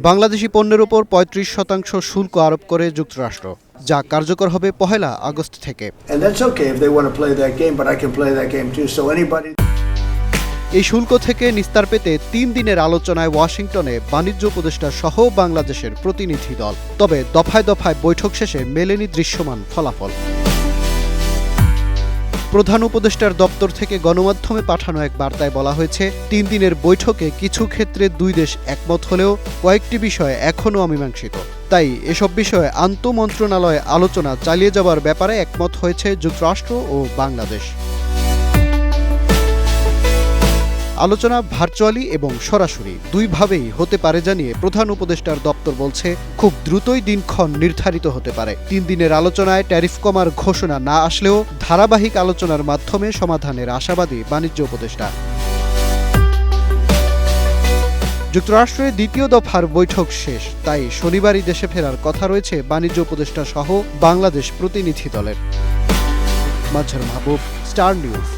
বাংলাদেশি পণ্যের ওপর পঁয়ত্রিশ শতাংশ শুল্ক আরোপ করে যুক্তরাষ্ট্র যা কার্যকর হবে পহেলা আগস্ট থেকে. এই শুল্ক থেকে নিস্তার পেতে তিন দিনের আলোচনায় ওয়াশিংটনে বাণিজ্য উপদেষ্টা সহ বাংলাদেশের প্রতিনিধি দল। তবে দফায় দফায় বৈঠক শেষে মেলেনি দৃশ্যমান ফলাফল। প্রধান উপদেষ্টার দপ্তর থেকে গণমাধ্যমে পাঠানো এক বার্তায় বলা হয়েছে, তিন দিনের বৈঠকে কিছু ক্ষেত্রে দুই দেশ একমত হলেও কয়েকটি বিষয় এখনও অমীমাংসিত। তাই এসব বিষয়ে আন্তঃমন্ত্রণালয়ে আলোচনা চালিয়ে যাওয়ার ব্যাপারে একমত হয়েছে যুক্তরাষ্ট্র ও বাংলাদেশ। আলোচনা ভার্চুয়ালি এবং সরাসরি দুইভাবেই হতে পারে জানিয়ে প্রধান উপদেষ্টার দপ্তর বলছে, খুব দ্রুতই দিনক্ষণ নির্ধারিত হতে পারে। তিন দিনের আলোচনায় ট্যারিফ কমার ঘোষণা না আসলেও ধারাবাহিক আলোচনার মাধ্যমে সমাধানের আশাবাদী বাণিজ্য উপদেষ্টা। যুক্তরাষ্ট্রের দ্বিতীয় দফার বৈঠক শেষ, তাই শনিবারই দেশে ফেরার কথা রয়েছে বাণিজ্য উপদেষ্টা সহ বাংলাদেশ প্রতিনিধি দলের। Mazhar Mahbub, Star News.